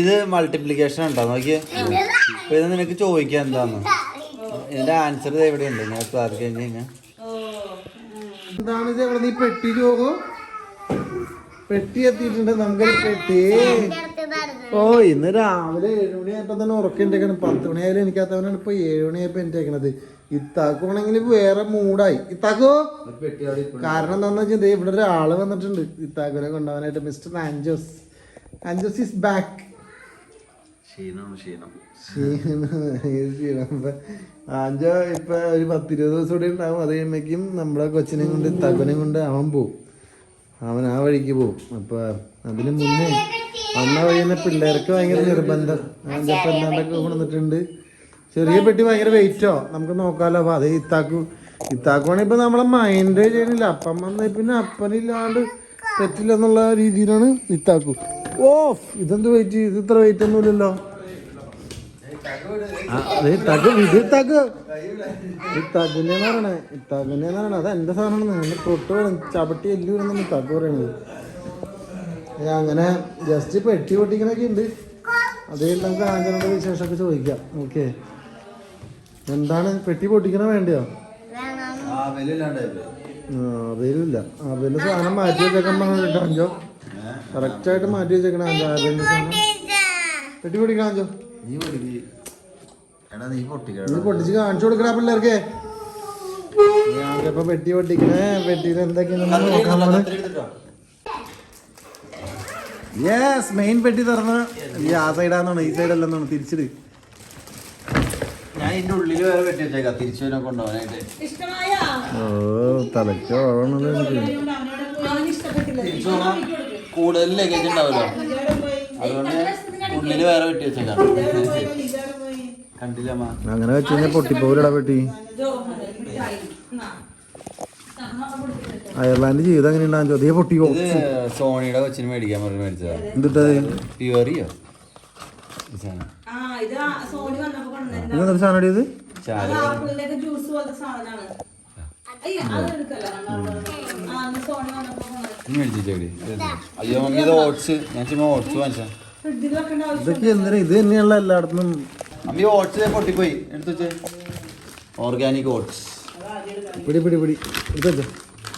ഇത് മൾട്ടിപ്ലിക്കേഷൻ ഉണ്ടോ? നോക്കിയേ. ഇപ്പൊ ഇത് നിനക്ക് ചോദിക്കാൻ എന്താന്ന്? ഇതിന്റെ ആൻസർ എവിടെയുണ്ട്? ഞാൻ ക്ലാസ് കഴിഞ്ഞ് കഴിഞ്ഞാൽ എന്താണ് ഇത്? എവിടെ നീ പെട്ടി ചോകോ പെട്ടി എത്തിയിട്ടുണ്ട്. നമുക്കൊരു പെട്ടി. ഓ ഇന്ന് രാവിലെ ഏഴ് മണിയായപ്പോ തന്നെ ഉറക്കുണ്ടേക്കണം. പത്ത് മണിയായാലും എനിക്കത്തവനാണ് ഇപ്പൊ ഏഴ് മണിയായപ്പോ എന്റേക്കണത് ഇത്താക്കുവാണെങ്കിൽ വേറെ മൂടായി. ഇത്താക്കോ? കാരണം എന്താണെന്ന് വെച്ചാൽ ദേ ഇവിടെ ഒരാൾ വന്നിട്ടുണ്ട്. ഇത്താക്കുനെ കൊണ്ടുപോകാനായിട്ട്. Mister Anjos. Anjos is back. Ancho ഇപ്പൊ ഒരു പത്തിരുപത് ദിവസം കൂടി ഉണ്ടാവും. അത് കഴിയുമ്പോഴേക്കും നമ്മളെ കൊച്ചിനെയും കൊണ്ട് തകനെ കൊണ്ട് അവൻ പോവും. അവൻ ആ വഴിക്ക് പോവും. അപ്പൊ അതിന് മുന്നേ അന്ന വഴിയുന്ന പിള്ളേർക്ക് ഭയങ്കര നിർബന്ധം. ആഞ്ചപ്പ എന്താണ്ടൊക്കെ കൊണ്ടുവന്നിട്ടുണ്ട്. ചെറിയ പെട്ടി ഭയങ്കര വെയിറ്റോ? നമുക്ക് നോക്കാലോ. അപ്പൊ അത് ഇത്താക്കു ഇത്താക്കുവാണെങ്കിൽ ഇപ്പൊ നമ്മളെ മൈൻഡ് ചെയ്യണില്ല. അപ്പം വന്നാൽ പിന്നെ അപ്പനില്ലാണ്ട് പറ്റില്ല എന്നുള്ള രീതിയിലാണ് ഇത്താക്കു. ഓ ഇതെന്ത് വെയിറ്റ് ഇത് ഇത്ര വെയിറ്റ് ഒന്നുമില്ലല്ലോ ഇല്ലല്ലോ. ഇത് പറയണേ. പറയണേ. അത് എന്റെ സാധനമാണ് തൊട്ട് വേണം. ചവിട്ടി എല്ലു വരുന്ന ഇത്താക്ക് പറയണത്. അങ്ങനെ ജസ്റ്റ് പെട്ടി പൊട്ടിക്കണൊക്കെ ഉണ്ട്. അതേ നമുക്ക് ആഞ്ചനോട് വിശേഷമൊക്കെ ചോദിക്കാം. ഓക്കെ. എന്താണ്? പെട്ടി പൊട്ടിക്കണ വേണ്ടയോ? ആ വിലയില്ലാണ്ടായില്ലേ ആ അതിന്റെ സാധനം മാറ്റി വെച്ചേക്കാൻ പറഞ്ഞിട്ട് അഞ്ചോ കറക്റ്റ് ആയിട്ട് മാറ്റി വെച്ചേക്കണ പെട്ടി പൊട്ടിക്കണം അഞ്ചോ? നീ പൊടിക്ക് എടാ നീ പൊട്ടിക്കണം ഇത് പൊട്ടിച്ച് കാണിച്ചു കൊടുക്കണ പിള്ളേർക്ക്. ഞാനിപ്പോ പെട്ടി പൊട്ടിക്കണേ. പെട്ടിയിൽ എന്തൊക്കെയാണെന്ന് നോക്കാൻ നമ്മൾ. യെസ് മെയിൻ പെട്ടി തുറന്ന്. ഈ ആ സൈഡാന്നാണ് ഈ സൈഡല്ലെന്നാണ് തിരിച്ചിട്. ഞാൻ ഇതിന്റെ ഉള്ളിൽ വേറെ വെട്ടി വെച്ചേക്കാം. തിരിച്ചു വരാൻ കൊണ്ടുപോകാനായിട്ട്. ഇഷ്ടമായോ ഓ തലയ്ക്ക് ഓഴണത് കൂടുതൽ ലഗേജ് ഉണ്ടാവില്ല അതുകൊണ്ട് ഉള്ളിൽ വേറെ വെട്ടി വെച്ചേക്കാം. കണ്ടില്ല അങ്ങനെ വെച്ച് കഴിഞ്ഞാൽ പൊട്ടിപ്പോരടാ പെട്ടി. അയർലാൻഡ് ജീവിതം എങ്ങനെ ഉണ്ടാകും ചോദ്യം പൊട്ടിക്കോ സോണിയുടെ കൊച്ചിന് മേടിക്കാൻ പറഞ്ഞു മേടിച്ചതാ. എന്തിട്ടത്? പ്യുവറിയോ? സാധനം. ഇത് ജ്യൂസ് പോലത്തെ സാധനമാണ് അയ്യോ മമ്മി ഇത് ഓട്സ്. ഞാൻ ചുമ്മാ ഓട്സ് വാങ്ങിച്ചാ ഇതൊക്കെ എന്തിനാ? ഇത് തന്നെയുള്ള എല്ലായിടത്തും. മമ്മി ഓട്സ് പൊട്ടിപ്പോയി. എടുത്തു വെച്ചേ. ഓർഗാനിക് ഓട്സ് പിടി പിടി പിടി. എടുത്തോ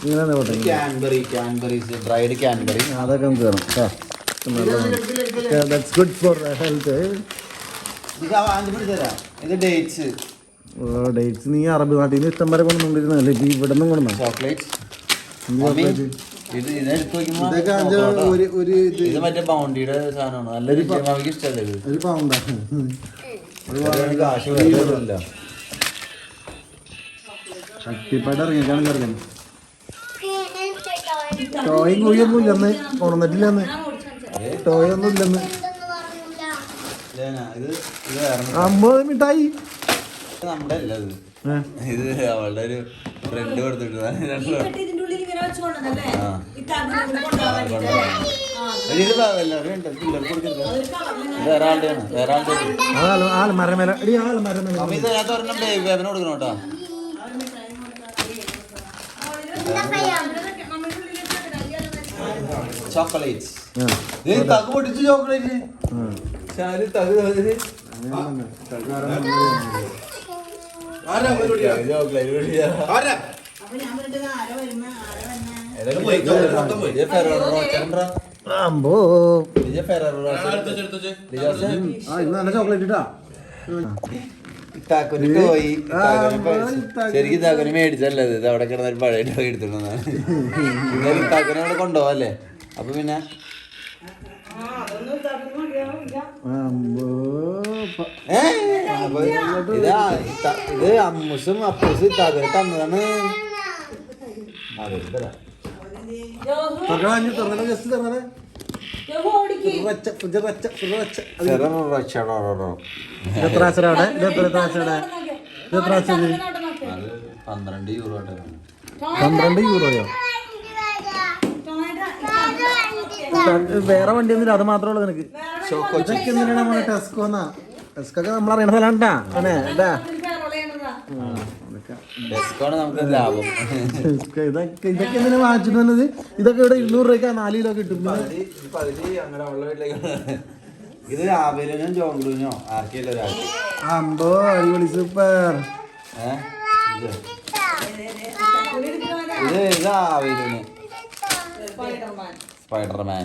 ഇങ്ങനെ പോട്ടെ ക്യാൻബറി ക്യാൻബറീസ് ഡ്രൈഡ് ക്യാൻബറി അതൊക്കെ നമുക്ക് വേണം ദാറ്റ്സ് ഗുഡ് ഫോർ ഹെൽത്ത് ഇത് ഡേറ്റ്സ് ഡേറ്റ്സ് നീ അറബ് നാട്ടിൽ നിന്ന് ഇഷ്ടം വരെ കൊണ്ടുവന്നിരുന്നല്ലേ ഇവിടെ നിന്നും കൊണ്ടുവന്നോ ചോക്ലേറ്റ്? ഇത് ഇത് എടുത്ത് നോക്കുമ്പോ ഇതൊക്കെ ഒരു ഒരു ഇത് ഇത് മറ്റേ ബൗണ്ടിയുടെ സാധനമാണ്? നല്ല രുചി മമ്മിക്ക് ഇഷ്ടമല്ലേ ഇത്? ഒരു പൗണ്ടാ ഇതിന് കാശ് വരുന്നില്ല ശക്തിപ്പായിട്ട് ഇറങ്ങിക്കാണ് കറിയാൻ ടോയും കുഴിയൊന്നും ഇല്ലെന്ന്. കൊണ്ടുവന്നിട്ടില്ലെന്ന് ടോയ് ഒന്നും ഇല്ലെന്ന്. ഇത് ഇത് വേറെ അമ്പത് മിഠായി. നമ്മുടെ അല്ല ഇത്. ഇത് അവളുടെ ഒരു ഫ്രണ്ട് ഇതിന്റെ ഉള്ളിൽ ഇങ്ങനെ വെച്ച് കൊണ്ടുവന്നല്ലേ ആ. ഈ തകിട് കൂടെ കൊണ്ടുപോകാൻ വേണ്ടിയിട്ടല്ലേ? ആ, ഇത് എല്ലാവരും ഉണ്ട്. പിള്ളേർക്ക് കൊടുക്കരുത് അതൊരു colour ൽ ഇത് വേറെ ആളുടെയാണ് വേറെ ആളുടെ ആ ആൾ ആൾ മരമേല. എടി ആൾ മരമേല. മമ്മി ഇത് ഞാൻ ഒരെണ്ണം ബേബി ബേബിന് കൊടുക്കണം കേട്ടോ. മമ്മിയുടെ ഉള്ളിൽ വെച്ചിട്ട് കയ്യാലും വെച്ച് ചോക്ലേറ്റ്സ്. ആ. ഇത് തഗ് പൊട്ടിച്ച് ചോക്ലേറ്റ്. ചോക്ലേറ്റ് അമ്പോ. ചോക്ലേറ്റ് ഇട്ടാ. പോയി ശരിക്കും ഇത്താക്കുന് മേടിച്ചല്ലേ ഇത്? അവിടെ കിടന്ന ഒരു പഴയ ടോയ് എടുത്തിട്ടുണ്ടെന്നാണ് ഇന്നലെ ഇത്താക്കുനെ അവിടെ കൊണ്ടുപോകല്ലേ? അപ്പൊ പിന്നെ? ആ അതൊന്നും ഇതാക്കി മതിയാവില്ല അമ്പോ. ഏ, ഇതാ ഇത് അമ്മൂസും അപ്പൂസും ഇത്താക്കുനെ തന്നതാണ്. പന്ത്രണ്ട് യൂറോ പന്ത്രണ്ട് യൂറോയോ വേറെ വണ്ടി ഒന്നുമില്ല അത് മാത്രമേ ഉള്ളൂ നിനക്ക്. ഇതൊക്കെ എന്തിനാണ് നമ്മളെ ടെസ്കോ എന്നാ ടെസ്കോ ഒക്കെ നമ്മളറിയണ സ്ഥലമാണ് അതെ ഇതൊക്കെ ഇതൊക്കെ എന്തിനാ വാങ്ങിച്ചിട്ട് വന്നത്? ഇതൊക്കെ ഇവിടെ ഇരുന്നൂറ് രൂപയ്ക്ക് നാല് കിലോ കിട്ടും ഇത് ആബേലിനും അമ്പോ അടിപൊളി സൂപ്പർ. ഇത്. ഇത് ആബേലിന് സ്പൈഡർമാൻ. സ്പൈഡർമാൻ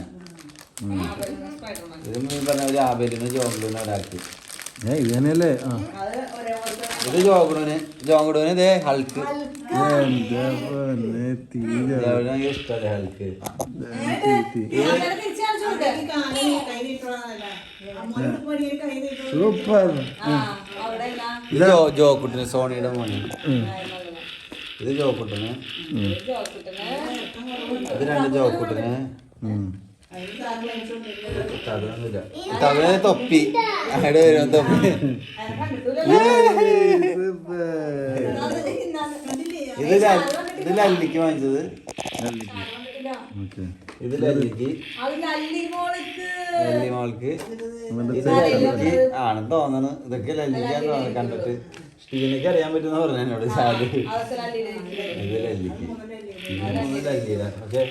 സ്പൈഡർമാൻ ഇത് പറഞ്ഞ ഒരു ആബേലിനും ഒരാൾക്ക്. ഏ ഇത് തന്നെയല്ലേ ആ ഇത് ജോങ്കുളിന് ജോങ്കുളിന് ഇതേ ഹൾക്ക് ഇഷ്ടല്ലേ ഹൾക്ക്. സൂപ്പർ. ഇതാ. ജോക്കുട്ടിന് സോണിയുടെ മോനെ. ഇത് ജോക്കുട്ടിന്. ഇത് രണ്ട് ജോക്കുട്ടിന്. തകഴ തൊപ്പി അവിടെ വരും തൊപ്പി. ഇത് ഇത് ലല്ലിക്ക് വാങ്ങിച്ചത്. ഓക്കെ. ഇത് ലല്ലിക്ക്. ആണെന്ന് തോന്നണ്. ഇതൊക്കെ ലല്ലിക്കാന്ന് തോന്നുന്നു കണ്ടിട്ട് സ്റ്റീനക്ക് അറിയാൻ പറ്റുന്ന പറഞ്ഞു എന്നോട് ലല്ലിയിലെ ഇത് ലല്ലിക്ക്. ഇത് ലല്ലിയില്ല പക്ഷെ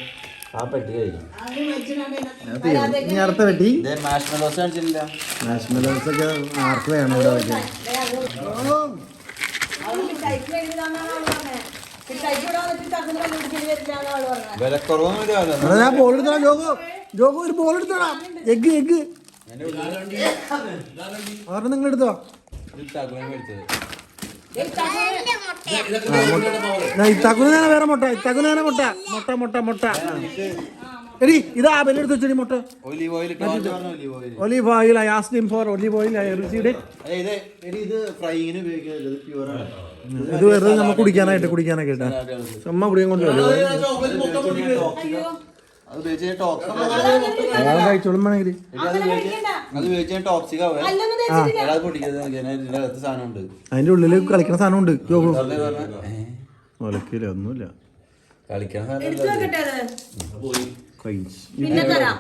ആ പെട്ടി ഇനി അടുത്ത ഒക്കെ ആർക്ക് വേണം ഇവിടെ വെക്കാൻ ഞാൻ ബോൾ ജോഗോ ജോഗോ ഒരു ബോൾ എടുത്തോളാം എഗ് എഗ് ഒരെണ്ണം നിങ്ങൾ എടുത്തോ മേടിച്ചത് ഏയ് തക്കുന്ന ഇത്താക്കുന് വേറെ മുട്ട ഇത്താക്കുന്ന മുട്ട മുട്ട മുട്ട മുട്ട. എടി ഇതാ ആ ബെല്ല് എടുത്ത് വെച്ചടി മുട്ട olive oil olive oil I asked him for olive oil I received അതെ ഇത് ഇത് ഫ്രൈയിങ്ങിന് ഉപയോഗിക്കുന്നത് ഇത് പ്യൂറാണ് ഇത് വെറുതെ നമ്മൾ കുടിക്കാനായിട്ട് കുടിക്കാനൊക്കെ ഇട്ടാ ചുമ്മാ കുടിക്കാൻ കൊണ്ടുവരും അത് ഉപയോഗിച്ച് ടോക്സിക് അയാൾ കഴിച്ചോളും വേണമെങ്കിൽ. അത് ഉപയോഗിച്ച് ടോക്സിക് ആവേ. പൊട്ടിക്കരുത് ഇതിന്റെ അകത്ത് സാധനം ഉണ്ട് അതിന്റെ ഉള്ളിൽ കളിക്കുന്ന സാധനം ഉണ്ട് ഒലക്കില്ല ഒന്നുമില്ല. സാധനം.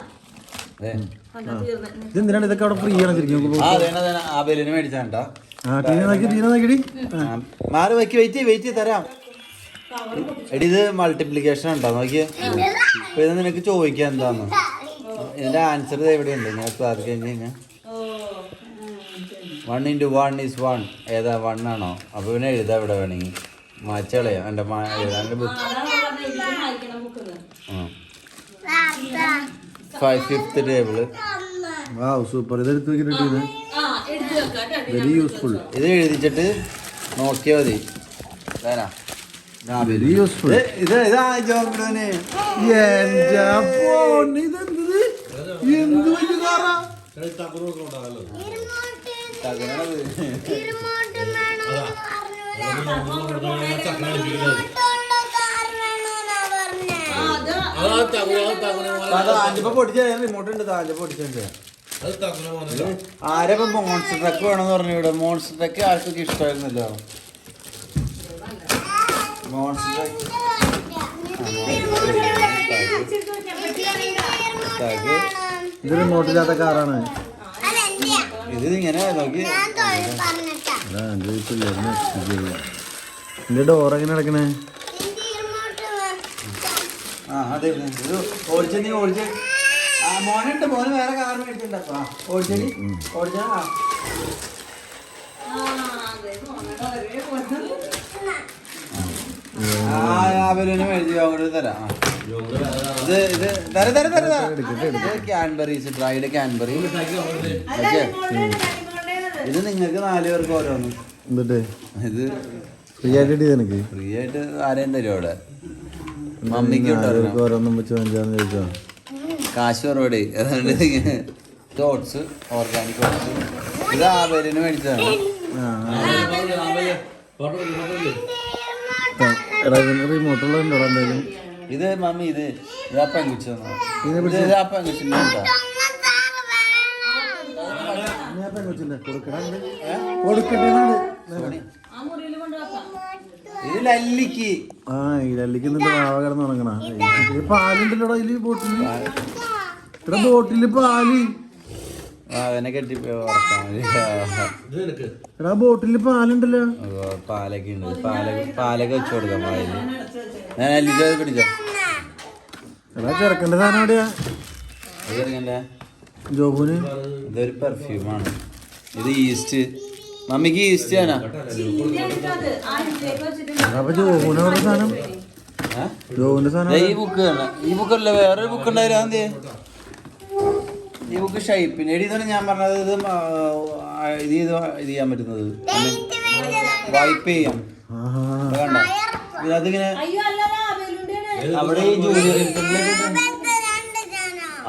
ഇതെന്തിനാണ് ഇതൊക്കെ അവിടെ ഫ്രീ ആണ് ശരിക്കും ആ അതേനെ അതേനെ ആ ബെല്ലിന് മേടിച്ചാണ്ടാ. ആ ടീന നോക്കി ടീന നോക്കിടി. മാറി വെക്കി വെയിറ്റ് വെയിറ്റ് തരാം. എടി ഇത് മൾട്ടിപ്ലിക്കേഷൻ ഉണ്ടോ? നോക്കിയേ. ഇത് നിനക്ക് ചോദിക്കാൻ എന്താന്ന്? ഇതിന്റെ ആൻസർ ഇത് എവിടെയുണ്ട്? ഞാൻ അത് കഴിഞ്ഞ് കഴിഞ്ഞാൽ. One into one is one ഏതാ വൺ ആണോ? അപ്പൊ പിന്നെ എഴുതാ ഇവിടെ വേണമെങ്കിൽ. മാച്ചളയാ. എന്റെ എഴുതാന്റെ ബുക്ക്. ഫൈവ് ഫിഫ്ത്ത് ടേബിൾ വാ സൂപ്പർ ഇത് എടുത്ത് വെക്കിട്ട് ഇത്. ആ. വെരി യൂസ്ഫുൾ ഇത് എഴുതിച്ചിട്ട് നോക്കിയാൽ മതി. തരാം പൊട്ടിച്ചിട്ടുണ്ട് ആരപ്പോ മോൺസ്റ്റർ ട്രക്ക് വേണമെന്ന് പറഞ്ഞു ഇവിടെ മോൺസ്റ്റർ ട്രക്ക് ആർക്കൊക്കെ ഇഷ്ടമായിരുന്നല്ലോ മോൺസ്റ്റർ ട്രക്ക് ട്രക്ക് ഇത് റിമോട്ടില്ലാത്ത കാറാണ് ഇത് ഇങ്ങനെ നോക്കി എന്റെ ഡോർ എങ്ങനെ നടക്കണേ ആ അതെ ഇത് ഓടിച്ച നീ ഓടിച്ച. ആ മോനുണ്ട് മോന് വേറെ കാറിന് മേടിച്ചിട്ടുണ്ടപ്പാ ഓടിച്ചു. ഓടിച്ച ആ ആ, അതെ, മോനോട് ഒരേ പോലെ. ആ രാവിലെ മേടിച്ച് അങ്ങോട്ട് തരാം ആ. ഇത് ഇത് തര തര തര തര. ഇത് ക്യാൻബറീസ് ഡ്രൈഡ് കാൻബറി. ഇത് നിങ്ങൾക്ക് നാല് പേർക്ക് ഓരോന്ന്. എന്നിട്ട്? ഇത് ഫ്രീ ആയിട്ട് എനിക്ക് ഫ്രീ ആയിട്ട് ആരെയും തരും അവിടെ? മമ്മിക്ക് ഓരോന്നും വെച്ച് അഞ്ചാന്ന് ചോദിച്ചോ കാശ് കുറവടെ. അതുകൊണ്ട് ഓട്സ് ഓർഗാനിക് ഓട്സ് ഇത് ആവേലിന് മേടിച്ചതാണ്. ആ എടാ റിമോട്ടുള്ള ഉണ്ടോ എന്തായാലും ഇത് മമ്മി ഇത് ഇതാപ്പാൻ ഇതിനെ ഇത് ആ കൊടുക്കണേ കൊടുക്കട്ടെ എന്നാണ്. ഇത് ലല്ലിക്ക്. ഈ ലല്ലിക്ക് എന്നിട്ട് വാവ കിടന്ന് ഉണങ്ങണ. ഈ പാലുണ്ടല്ലോ ഇതിൽ ബോട്ടിൽ ഇവിടെ ബോട്ടിൽ പാൽ അവനെ കെട്ടി എടാ ബോട്ടിൽ പാലുണ്ടല്ലോ. പാലൊക്കെ ഉണ്ട്. പാലൊക്കെ പാലൊക്കെ വെച്ച് കൊടുക്കാം ഞാൻ പിടിച്ചോ. എടാ സാധനം എവിടെയാ? ചെറുക്കന്റെ. ജോബുന് ഇതൊരു പെർഫ്യൂമാണ് ഇത് ഈസ്റ്റ് മമ്മിക്ക് ഈസ്റ്റ് ആണോ അപ്പൊ ജോബുന് സാധനം? ജോബുന്റെ സാധനം ഈ ബുക്ക് ഈ ബുക്കല്ല വേറൊരു ബുക്ക് ഉണ്ടായിരുന്നു ഈ ബുക്ക് ഷൈപ്പിന് എടി ഇതാണ് ഞാൻ പറഞ്ഞത് ഇത് ഇത് ചെയ്ത് ഇത് ചെയ്യാൻ പറ്റുന്നത്. വൈപ്പ് ചെയ്യാം കണ്ടോ? ഇതിനകത്തിങ്ങനെ അയ്യോ അല്ലല്ല ബലൂണ്ടാണ് അവിടെ ഈ ജൂനിയർ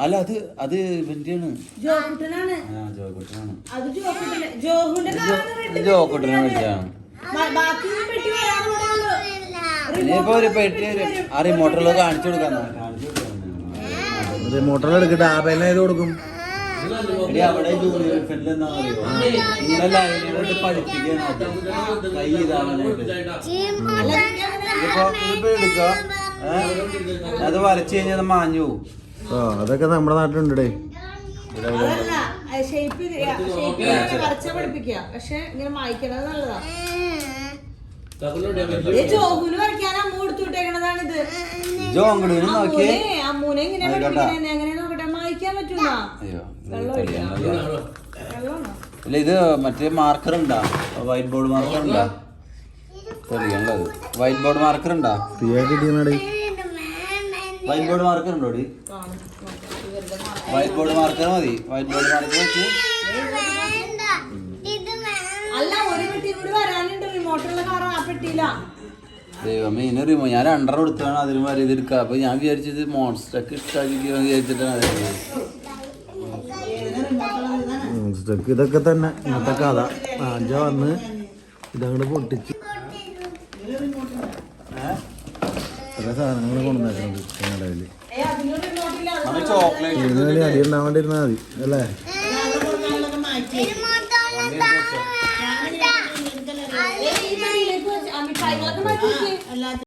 അല്ല അത് അത് ഇവന്റെയാണ്. ജോക്കുട്ടനാണ്. ആ ജോക്കുട്ടനാണ്. അത് ജോക്കുട്ടന് മേടിച്ചാണ്. ഇനിയിപ്പോ ഒരു പെട്ടി ആ റിമോട്ടറിൽ കാണിച്ചു കൊടുക്കാൻ റിമോട്ടറിൽ എടുക്കട്ടെ. ആ പേന കൊടുക്കും എടി അവിടെ ജൂനിയർ എന്താ അറിയോ ലൈനിലോട്ട് പഠിപ്പിക്കാൻ കൈ ഇതാവാനായിട്ട്. ഇതിപ്പോ ഇതിപ്പോ എടുക്കുക. ഏ? അത് വരച്ചു കഴിഞ്ഞാൽ അത് മാഞ്ഞു ആ അതൊക്കെ നമ്മുടെ നാട്ടിലുണ്ടേ ഷേപ്പ് ഷേപ്പ് വരച്ച പഠിപ്പിക്കുക. പക്ഷെ ഇങ്ങനെ മായ്ക്കണത് നല്ലതാ. ജോഹുന് വരയ്ക്കാൻ അമ്മ കൊടുത്തു വിട്ടേക്കണതാണ് ഇത് ജോ അങ്ങോട്ട് നോക്കിയേ അമ്മൂനെ ഇങ്ങനെ പഠിപ്പിക്കണേ? പറ്റൂല. ഇല്ല ഇത് മറ്റേ മാർക്കർ ഉണ്ടാ വൈറ്റ് ബോർഡ് മാർക്കർ ഉണ്ടാ തെളിയാണല്ലോ വൈറ്റ് ബോർഡ് മാർക്കർ ഉണ്ടാ വൈറ്റ് ബോർഡ് മാർക്കർ ഉണ്ടോ വൈറ്റ് ബോർഡ് മാർക്കർ മതി. വൈറ്റ് ബോർഡ് മാർക്കർ വെച്ച്. അല്ല ഒരു പെട്ടി കൂടി വരാനുണ്ട്. റിമോട്ടുള്ള കാറ് ആ പെട്ടിയില്ല ദൈവമേ ഇനി റിമോ ഞാൻ രണ്ടര കൊടുത്താണ് അതിന് മര്യാദ എടുക്കുക അപ്പൊ ഞാൻ വിചാരിച്ചത് മോൺസ്റ്റർക്ക് ഇഷ്ടാക്കിക്കോ വിചാരിച്ചിട്ടാണ് അത് ഇതൊക്കെ തന്നെ ഇന്നത്തെ കഥ. ആഞ്ച വന്ന് ഇതങ്ങോട്ട് പൊട്ടിച്ച്. ചില സാധനങ്ങൾ ഇതിന് വേണ്ടി അടി ഉണ്ടാവേണ്ടിരുന്നാൽ മതി അല്ലേ? ഞങ്ങളുടെ